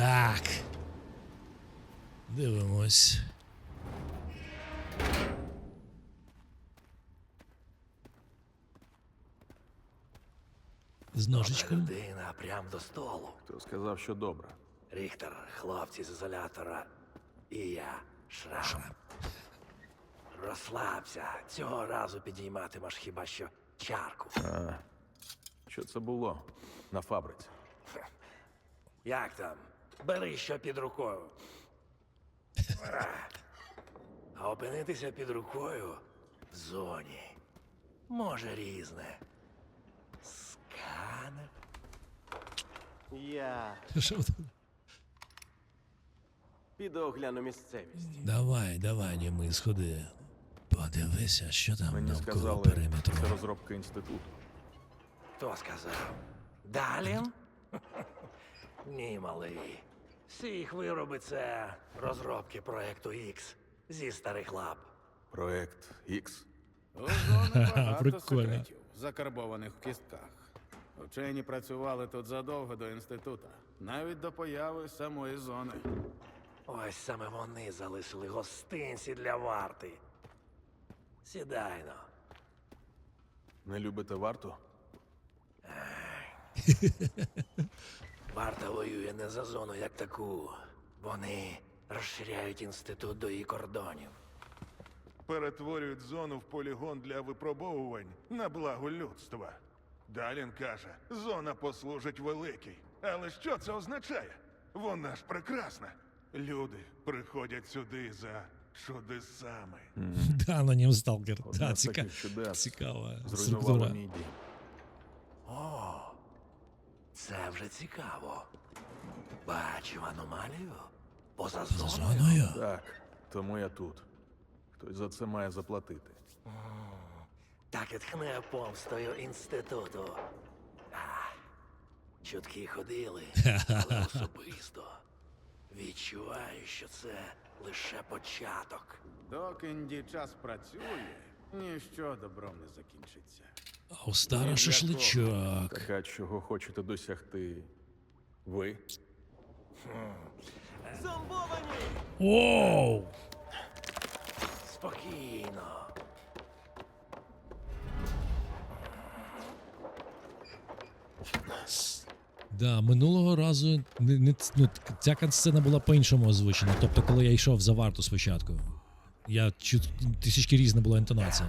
Так. Дивимось. З ножичком. Людина прям до столу. Хто сказав, що добре? Ріхтер, хлопці з ізолятора. І я, Шрам. Розслабся. Цього разу підійматимеш хіба що чарку. А, що це було на фабриці? Як там? Бери що під рукою. А опинитися під рукою в зоні. Може різне. Сканер. Я піду огляну місцевість. Давай, давай, німий, сходи. Подивися, що там Мені навколо сказали, периметру. це розробка інституту. Хто сказав? Далін? Ні, малий. Всі їх вироби це розробки проекту X зі старих лап. Проект X. У зони багато Прикольно. секретів, закарбованих в кістках. Вчені працювали тут задовго до інститута, навіть до появи самої зони. Ось саме вони залишили гостинці для варти. Сідайно. Не любите варту? Варта воює не за зону як таку. Вони розширяють інститут до її кордонів. перетворюють зону в полігон для випробовувань на благо людства. Далін каже, зона послужить великій. Але що це означає? Вона ж прекрасна. Люди приходять сюди за чудесами. Да, анонім сталкер. Да, ціка... чудес Цікава Зруйнувала структура. мій дім. О, це вже цікаво. Бачив аномалію? Поза За зоною? зоною? Так, тому я тут. Хтось за це має заплатити. Так і тхне помстою інституту. А, чутки ходили, але особисто. Відчуваю, що це лише початок. Доки інді час працює, ніщо добром не закінчиться. А у стара шашличок. Так а чого хочете досягти ви? Зомбовані! Оу! Спокійно. Да, минулого разу не, не, ну, ця катсцена була по-іншому озвучена. Тобто, коли я йшов за варту спочатку. Я чуть тисячки різна була інтонація.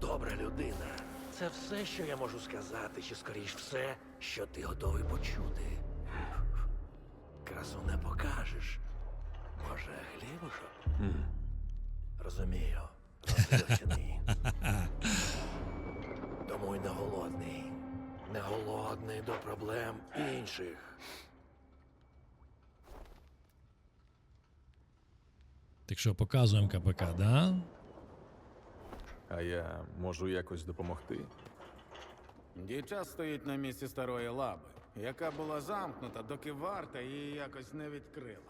Добра людина. Це все, що я можу сказати, чи скоріш все, що ти готовий почути. Красу не покажеш. Може, хлібушок? Розумію. Розлючений. Тому й не голодний. Не голодний до проблем інших. Так що показуємо КПК, да? А я можу якось допомогти. Дічас стоїть на місці старої лаби, яка була замкнута, доки варта її якось не відкрила.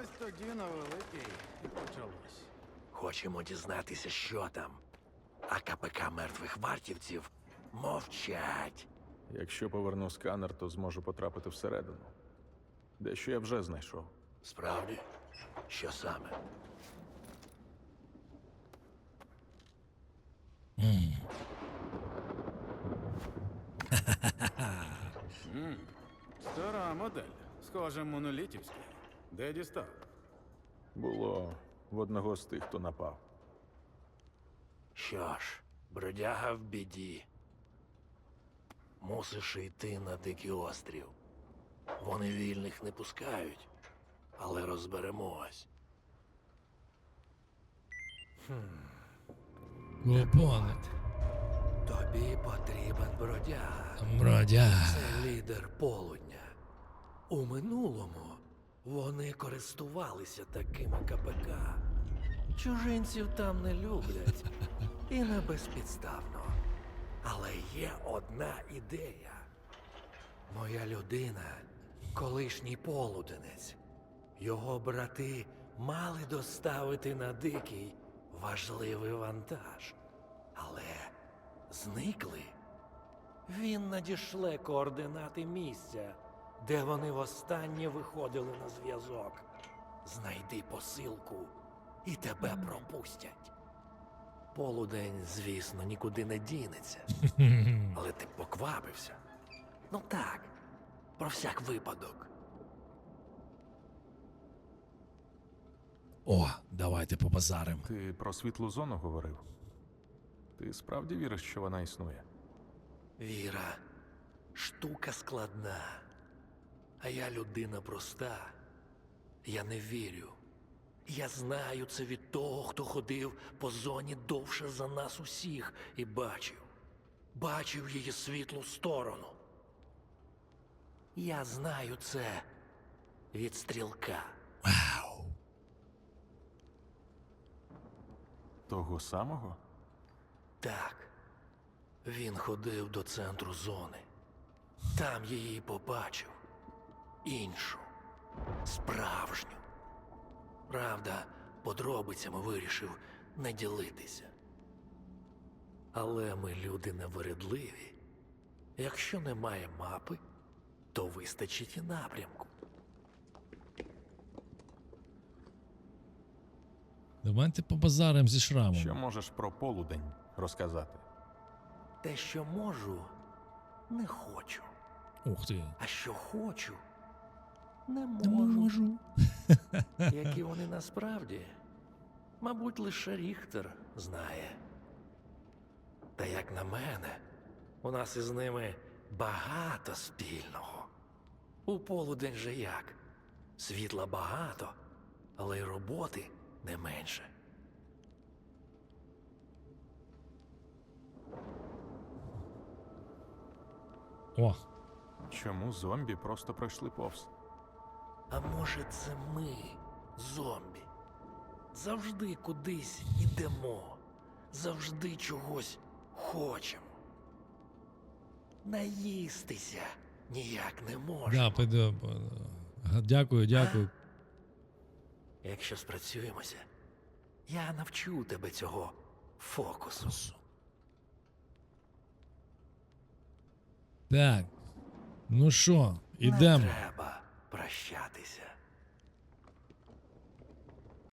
Ось тоді на великий і почалось. Хочемо дізнатися, що там. А КПК мертвих вартівців мовчать. Якщо поверну сканер, то зможу потрапити всередину. Дещо я вже знайшов. Справді? Що саме? Стара модель, схоже, монолітівська. Де дістав? Було в одного з тих, хто напав. Що ж, бродяга в біді. Мусиш йти на дикий острів. Вони вільних не пускають, але розберемось. Опони. Тобі потрібен бродяга. Бродя. Це лідер полудня. У минулому вони користувалися такими КПК. Чужинців там не люблять і не безпідставно. Але є одна ідея. Моя людина, колишній полуденець. Його брати мали доставити на дикий важливий вантаж, зникли. Він надішле координати місця, де вони востаннє виходили на зв'язок. Знайди посилку і тебе пропустять. Полудень, звісно, нікуди не дінеться. Але ти поквапився. Ну так, про всяк випадок. О, давайте побазарим. Ти про світлу зону говорив? Ти справді віриш, що вона існує? Віра штука складна. А я людина проста. Я не вірю. Я знаю це від того, хто ходив по зоні довше за нас усіх і бачив. Бачив її світлу сторону. Я знаю це від стрілка. Вау. Того самого? Так. Він ходив до центру зони. Там її побачив. Іншу. Справжню. Правда, подробицями вирішив не ділитися. Але ми люди невередливі. Якщо немає мапи, то вистачить і напрямку. Давайте побазарим зі шрамом. Що можеш про полудень розказати? Те, що можу, не хочу. Ух ти. А що хочу, не Не можу. можу. Які вони насправді, мабуть, лише Ріхтер знає. Та як на мене, у нас із ними багато спільного. У полудень же як? Світла багато, але й роботи не менше. О, Чому зомбі просто пройшли повз? А може, це ми, зомбі? Завжди кудись ідемо, завжди чогось хочемо. Наїстися ніяк не можемо. да, піду. Дякую, дякую. Якщо спрацюємося, я навчу тебе цього фокусу. Так. Ну що, ідемо. треба прощатися.